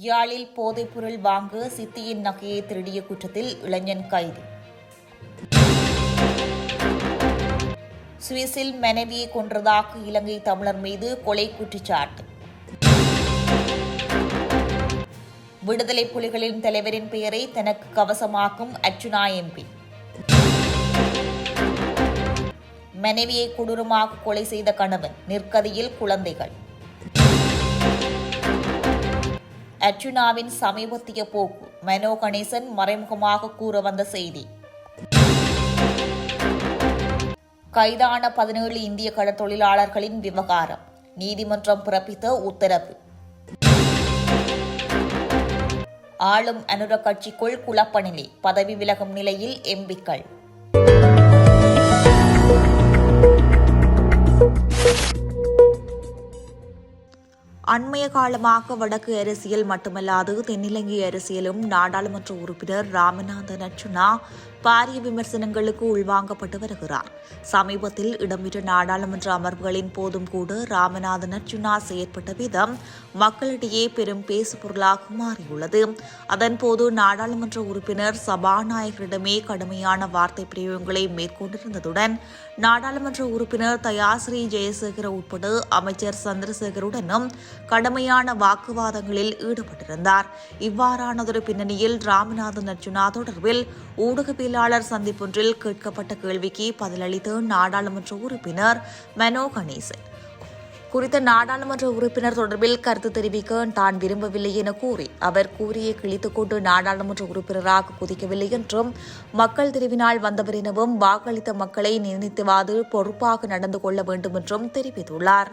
யாழில் போதைப்பொருள் வாங்க சித்தியின் நகையை திருடிய குற்றத்தில் இளைஞன் கைது. சுவிஸில் மனைவியை கொன்றதாக இலங்கை தமிழர் மீது கொலை குற்றச்சாட்டு. விடுதலை புலிகளின் தலைவரின் பெயரை தனக்கு கவசமாக்கும் அர்ச்சுனா எம்பி. மனைவியை கொடூரமாக கொலை செய்த கணவன் நிற்கதியில் குழந்தைகள். அர்ஜுனாவின் சமீபத்திய போக்கு. மனோ கணேசன் மறைமுகமாக கூற வந்த செய்தி. கைதான பதினேழு இந்திய கடற்தொழிலாளர்களின் விவகாரம். நீதிமன்றம் பிறப்பித்த உத்தரவு. ஆளும் அனுர கட்சிக்குள் குழப்பநிலை பதவி விலகும் நிலையில் எம்பிக்கள். அண்மைய காலமாக வடக்கு அரசியல் மட்டுமல்லாது தென்னிலங்கை அரசியலும் நாடாளுமன்ற உறுப்பினர் ராமநாதன் அர்ச்சுனா பாரிய விமர்சனங்களுக்கு உள்வாங்கப்பட்டு வருகிறார். சமீபத்தில் இடம்பெற்ற நாடாளுமன்ற அமர்வுகளின் போதும் கூட ராமநாதன் அர்ச்சுனா செயற்பட்ட விதம் மக்களிடையே பெரும் பேசுபொருளாக மாறியுள்ளது. அதன்போது நாடாளுமன்ற உறுப்பினர் சபாநாயகரிடமே கடுமையான வார்த்தை பிரயோகங்களை மேற்கொண்டிருந்ததுடன் நாடாளுமன்ற உறுப்பினர் தயாஸ்ரீ ஜெயசேகர உட்பட அமைச்சர் சந்திரசேகருடனும் கடுமையான வாக்குவாதங்களில் ஈடுபட்டிருந்தார். இவ்வாறானதொரு பின்னணியில் ராமநாதன் அர்ஜுனா தொடர்பில் ஊடகவியலாளர் சந்திப்பொன்றில் கேட்கப்பட்ட கேள்விக்கு பதிலளித்த நாடாளுமன்ற உறுப்பினர் மனோ கணேசன். குறித்த நாடாளுமன்ற உறுப்பினர் தொடர்பில் கருத்து தெரிவிக்க தான் விரும்பவில்லை என கூறி அவர் கூறியே கிழித்துக்கொண்டு நாடாளுமன்ற உறுப்பினராக குதிக்கவில்லை என்றும் மக்கள் தெரிவினால் வந்தவர் எனவும் வாக்களித்த மக்களை நிர்ணயித்துவாது பொறுப்பாக நடந்து கொள்ள வேண்டும் என்றும் தெரிவித்துள்ளார்.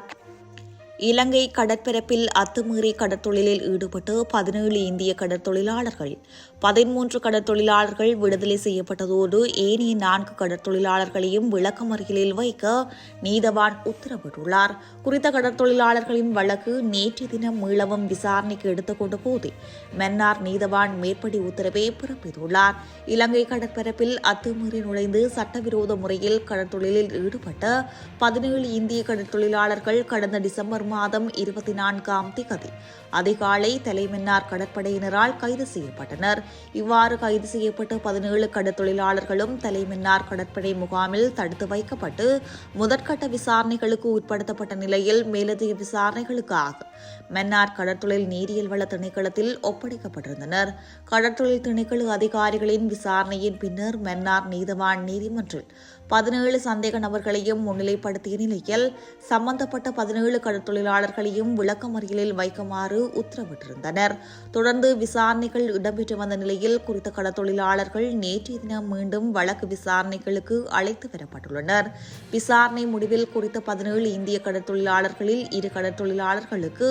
இலங்கை கடற்பரப்பில் அத்துமீறி கடற்தொழிலில் ஈடுபட்டு பதினேழு இந்திய கடற்தொழிலாளர்கள் பதிமூன்று கடற்தொழிலாளர்கள் விடுதலை செய்யப்பட்டதோடு ஏனைய நான்கு கடற்தொழிலாளர்களையும் விளக்கமறியலில் வைக்க நீதவான் உத்தரவிட்டுள்ளார். குறித்த கடற்தொழிலாளர்களின் வழக்கு நேற்று தினம் மீளவும் விசாரணைக்கு எடுத்துக்கொண்ட போதே மன்னார் நீதவான் மேற்படி உத்தரவை பிறப்பித்துள்ளார். இலங்கை கடற்பரப்பில் அத்துமீறி நுழைந்து சட்டவிரோத முறையில் கடற்தொழிலில் ஈடுபட்ட பதினேழு இந்திய கடற்தொழிலாளர்கள் கடந்த டிசம்பர் மாதம் இருபத்தி நான்காம் திகதி. அதிகாலை தலைமன்னார் கடற்படையினரால் கைது செய்யப்பட்டனர். இவ்வாறு கைது செய்யப்பட்ட பதினேழு கடற்தொழிலாளர்களும் தலைமன்னார் கடற்படை முகாமில் தடுத்து வைக்கப்பட்டு முதற்கட்ட விசாரணைகளுக்கு உட்படுத்தப்பட்ட நிலையில் மேலதிக விசாரணைகளுக்காக மன்னார் கடற்தொழில் நீரியல் வள திணைக்களத்தில் ஒப்படைக்கப்பட்டிருந்தனர். கடற்தொழில் திணைக்கள அதிகாரிகளின் விசாரணையின் பின்னர் மன்னார் நீதவான் நீதிமன்றில் பதினேழு சந்தேக நபர்களையும் முன்னிலைப்படுத்திய நிலையில் சம்பந்தப்பட்ட பதினேழு கடற்தொழிலாளர்களையும் விளக்கமறியலில் வைக்குமாறு உத்தரவிட்டிருந்தனர். தொடர்ந்து விசாரணைகள் இடம்பெற்று வந்த நிலையில் குறித்த கடற்தொழிலாளர்கள் நேற்றைய தினம் மீண்டும் வழக்கு விசாரணைகளுக்கு அழைத்து வரப்பட்டுள்ளனர். விசாரணை முடிவில் குறித்த பதினேழு இந்திய கடற்தொழிலாளர்களில் இரு கடற்தொழிலாளர்களுக்கு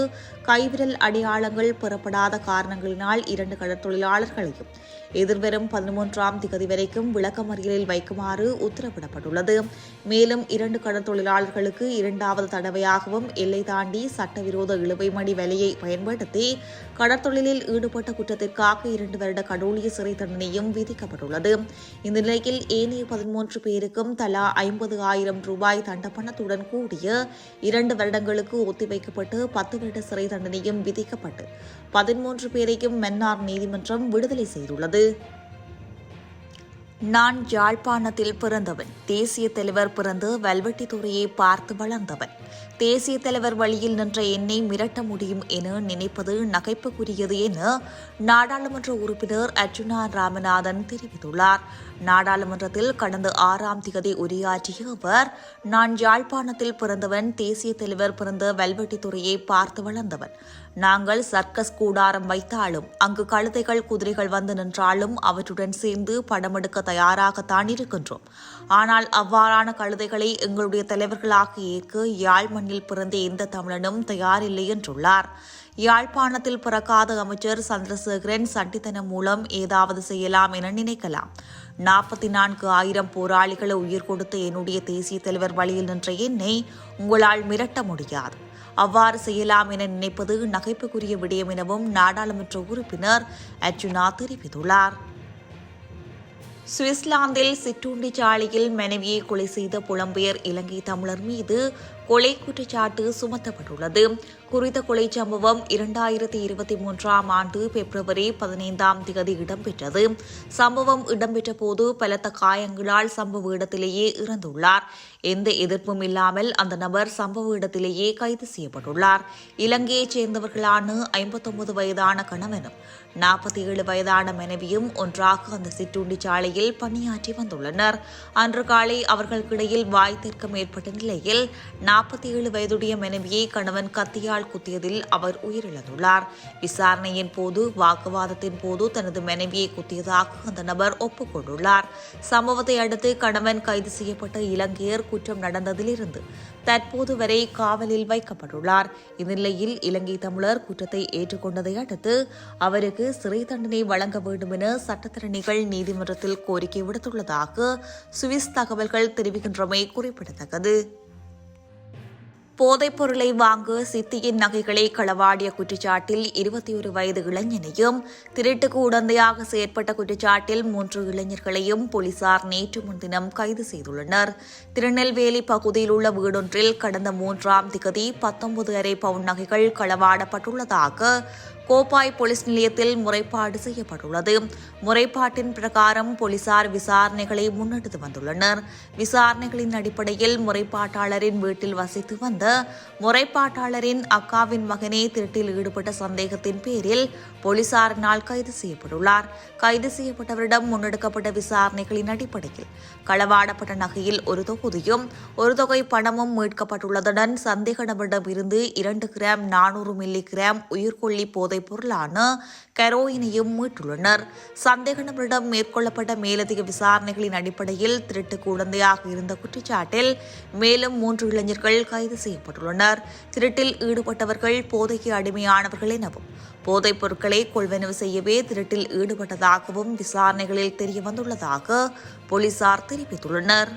கைவிரல் அடையாளங்கள் பெறப்படாத காரணங்களினால் இரண்டு கடற்தொழிலாளர்களையும் எதிர்வரும் பதிமூன்றாம் திகதி வரைக்கும் விளக்கமறியலில் வைக்குமாறு உத்தரவிடப்பட்டுள்ளது. மேலும் இரண்டு கடற்தொழிலாளர்களுக்கு இரண்டாவது தடவையாகவும் எல்லை தாண்டி சட்டவிரோத இழுவைமணி வேலையை பயன்படுத்தி கடற்தொழிலில் ஈடுபட்ட குற்றத்திற்காக இரண்டு வருட கடூழிய சிறை தண்டனையும் விதிக்கப்பட்டுள்ளது. இந்த நிலையில் ஏனைய பதிமூன்று பேருக்கும் தலா ஐம்பது ஆயிரம் ரூபாய் தண்டப்பணத்துடன் கூடிய இரண்டு வருடங்களுக்கு ஒத்திவைக்கப்பட்டு பத்து வருட சிறை தண்டனையும் விதிக்கப்பட்டு பதிமூன்று பேரையும் மன்னார் நீதிமன்றம் விடுதலை செய்துள்ளது. 나르 நான் யாழ்ப்பாணத்தில் பிறந்தவன். தேசிய தலைவர் பிறந்து வல்வெட்டித்துறையை பார்த்து வளர்ந்தவன். தேசிய தலைவர் வழியில் நின்ற என்னை மிரட்ட முடியும் என நினைப்பது நகைப்புக்குரியது என நாடாளுமன்ற உறுப்பினர் அர்ஜுனா ராமநாதன் தெரிவித்துள்ளார். நாடாளுமன்றத்தில் கடந்த ஆறாம் திகதி உரையாற்றிய அவர் நான் யாழ்ப்பாணத்தில் பிறந்தவன் தேசிய தலைவர் பிறந்த வல்வெட்டித்துறையை பார்த்து வளர்ந்தவன். நாங்கள் சர்க்கஸ் கூடாரம் வைத்தாலும் அங்கு கழுதைகள் குதிரைகள் வந்து நின்றாலும் அவற்றுடன் சேர்ந்து படமெடுக்க தயாராகத்தான் இருக்கின்றோம். ஆனால் அவ்வாறான கழுதைகளை எங்களுடைய தலைவர்களாக ஏற்க யாழ் மண்ணில் பிறந்த எந்த தமிழனும் தயாரில்லை என்றுள்ளார். யாழ்ப்பாணத்தில் பிறக்காத அமைச்சர் சந்திரசேகரன் சண்டித்தனம் மூலம் ஏதாவது செய்யலாம் என நினைக்கலாம். நாற்பத்தி நான்கு ஆயிரம் போராளிகளை உயிர் கொடுத்த என்னுடைய தேசிய தலைவர் வழியில் நின்ற என்னை உங்களால் மிரட்ட முடியாது. அவ்வாறு செய்யலாம் என நினைப்பது நகைப்புக்குரிய விடயம் எனவும் நாடாளுமன்ற உறுப்பினர் அர்ஜுனா தெரிவித்துள்ளார். சுவிட்சர்லாந்தில் சிற்றுண்டி சாலையில் மனைவியை கொலை செய்த புலம்பெயர் இலங்கை தமிழர் மீது கொலை குற்றச்சாட்டு சுமத்தப்பட்டுள்ளது. குறித்த கொலை சம்பவம் இரண்டாயிரத்தி இருபத்தி மூன்றாம் ஆண்டு பிப்ரவரி பதினைந்தாம் தேதி இடம்பெற்றது. சம்பவம் இடம்பெற்ற போது பலத்த காயங்களால் சம்பவ இடத்திலேயே இறந்துள்ளார். எந்த எதிர்ப்பும் இல்லாமல் அந்த நபர் சம்பவ இடத்திலேயே கைது செய்யப்பட்டுள்ளார். இலங்கையைச் சேர்ந்தவர்களான ஐம்பத்தொன்பது வயதான கணவனும் நாற்பத்தி ஏழு வயதான மனைவியும் ஒன்றாக அந்த சிற்றுண்டி சாலையில் பணியாற்றி வந்துள்ளனர். அன்று காலை அவர்களுக்கிடையில் வாய் தர்க்கம் ஏற்பட்ட நிலையில் நாற்பத்தி ஏழு வயதுடைய மனைவியை கணவன் கத்தியால் குத்தியதில் அவர் உயிரிழந்துள்ளார். விசாரணையின் போது வாக்குவாதத்தின் போது தனது மனைவியை குத்தியதாக அந்த நபர் ஒப்புக்கொண்டுள்ளார். சம்பவத்தை அடுத்து கணவன் கைது செய்யப்பட்ட இலங்கையர் குற்றம் நடந்ததிலிருந்து தற்போது வரை காவலில் வைக்கப்பட்டுள்ளார். இந்நிலையில் இலங்கை தமிழர் குற்றத்தை ஏற்றுக்கொண்டதை அடுத்து அவருக்கு சிறை தண்டனை வழங்க வேண்டும் என சட்டத்தரணிகள் நீதிமன்றத்தில் கோரிக்கை விடுத்துள்ளதாக சுவிஸ் தகவல்கள் தெரிவிக்கின்றமை குறிப்பிடத்தக்கது. போதைப் பொருளை வாங்க சித்தியின் நகைகளை களவாடிய குற்றச்சாட்டில் இருபத்தி ஒரு வயது இளைஞனையும் திருட்டுக்கு உடந்தையாக செயற்பட்ட குற்றச்சாட்டில் மூன்று இளைஞர்களையும் போலீசார் நேற்று முன்தினம் கைது செய்துள்ளனர். திருநெல்வேலி பகுதியில் உள்ள வீடொன்றில் கடந்த மூன்றாம் திகதி பத்தொன்பது அரை பவுன் நகைகள் களவாடப்பட்டுள்ளதாக கோப்பாய் போலீஸ் நிலையத்தில் முறைப்பாடு செய்யப்பட்டுள்ளது. முறைப்பாட்டின் பிரகாரம் போலீசார் விசாரணைகளை முன்னெடுத்து வந்துள்ளனர். விசாரணைகளின் அடிப்படையில் முறைப்பாட்டாளரின் வீட்டில் வசித்து வந்த முறைப்பாட்டாளரின் அக்காவின் மகனே திருட்டில் ஈடுபட்ட சந்தேகத்தின் பேரில் போலீசாரினால் கைது செய்யப்பட்டுள்ளார். கைது செய்யப்பட்டவரிடம் முன்னெடுக்கப்பட்ட விசாரணைகளின் அடிப்படையில் களவாடப்பட்ட நகையில் ஒரு தொகுதியும் ஒரு தொகை பணமும் மீட்கப்பட்டுள்ளதுடன் சந்தேக நபரிடமிருந்து இரண்டு கிராம் நானூறு மில்லி கிராம் உயிர்கொல்லி போதைப் பொருளான கரோயினையும் மீட்டுள்ளனர். சந்தேக நபரிடம் மேற்கொள்ளப்பட்ட மேலதிக விசாரணைகளின் அடிப்படையில் திருட்டு குழந்தையாக இருந்த குற்றச்சாட்டில் மேலும் மூன்று இளைஞர்கள் கைது செய்யப்பட்டுள்ளனர். திருட்டில் ஈடுபட்டவர்கள் போதைக்கு அடிமையானவர்கள் எனவும் போதைப் பொருட்களை கொள்வனவு செய்யவே திருட்டில் ஈடுபட்டதாகவும் விசாரணைகளில் தெரியவந்துள்ளதாக போலீசார் தெரிவித்துள்ளனர்.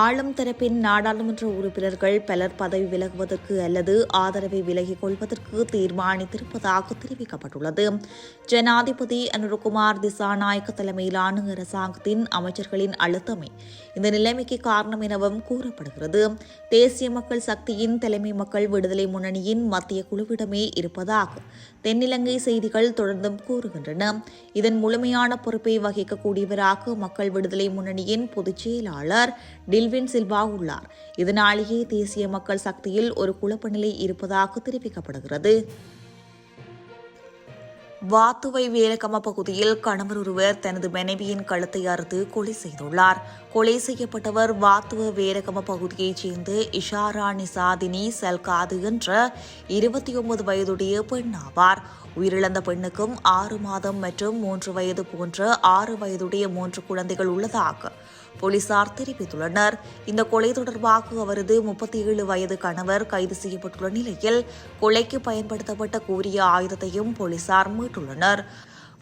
ஆளும் தரப்பின் நாடாளுமன்ற உறுப்பினர்கள் பலர் பதவி விலகுவதற்கு அல்லது ஆதரவை விலகிக் கொள்வதற்கு தீர்மானித்திருப்பதாக தெரிவிக்கப்பட்டுள்ளது. ஜனாதிபதி அனுருகுமார் திசாநாயக்க தலைமையிலான அரசாங்கத்தின் அமைச்சர்களின் அழுத்தமே இந்த நிலைமைக்கு காரணம் எனவும் கூறப்படுகிறது. தேசிய மக்கள் சக்தியின் தலைமை மக்கள் விடுதலை முன்னணியின் மத்திய குழுவிடமே இருப்பதாக தென்னிலங்கை செய்திகள் தொடர்ந்தும் கூறுகின்றன. இதன் முழுமையான பொறுப்பை வகிக்கக்கூடியவராக மக்கள் விடுதலை முன்னணியின் பொதுச் செயலாளர் மெல்வின் சில்வா உள்ளார். இதனாலேயே தேசிய மக்கள் சக்தியில் ஒரு குழப்ப நிலை இருப்பதாக தெரிவிக்கப்படுகிறது. வாத்துவை வேலக்கம பகுதியில் கணவர் ஒருவர் தனது மனைவியின் கழுத்தை அறுத்து கொலை செய்துள்ளார். கொலை செய்யப்பட்டவர் வாத்துவ வேலக்கம பகுதியைச் சேர்ந்த இஷாரா நிசாதினி சல்காது என்ற இருபத்தி ஒன்பது வயதுடைய பெண் ஆவார். உயிரிழந்த பெண்ணுக்கும் ஆறு மாதம் மற்றும் மூன்று வயது போன்ற ஆறு வயதுடைய மூன்று குழந்தைகள் உள்ளதாக போலீசார் தெரிவித்துள்ளனர். இந்த கொலை தொடர்பாக அவரது முப்பத்தி ஏழு வயது கணவர் கைது செய்யப்பட்டுள்ள நிலையில் கொலைக்கு பயன்படுத்தப்பட்ட கூறிய ஆயுதத்தையும் போலீசார் மீட்டுள்ளனர்.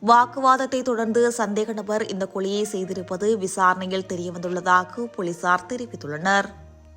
வாக்குவாதத்தை தொடர்ந்து சந்தேக நபர் இந்த கொலையை செய்திருப்பது விசாரணையில் தெரியவந்துள்ளதாக போலீசார் தெரிவித்துள்ளனர்.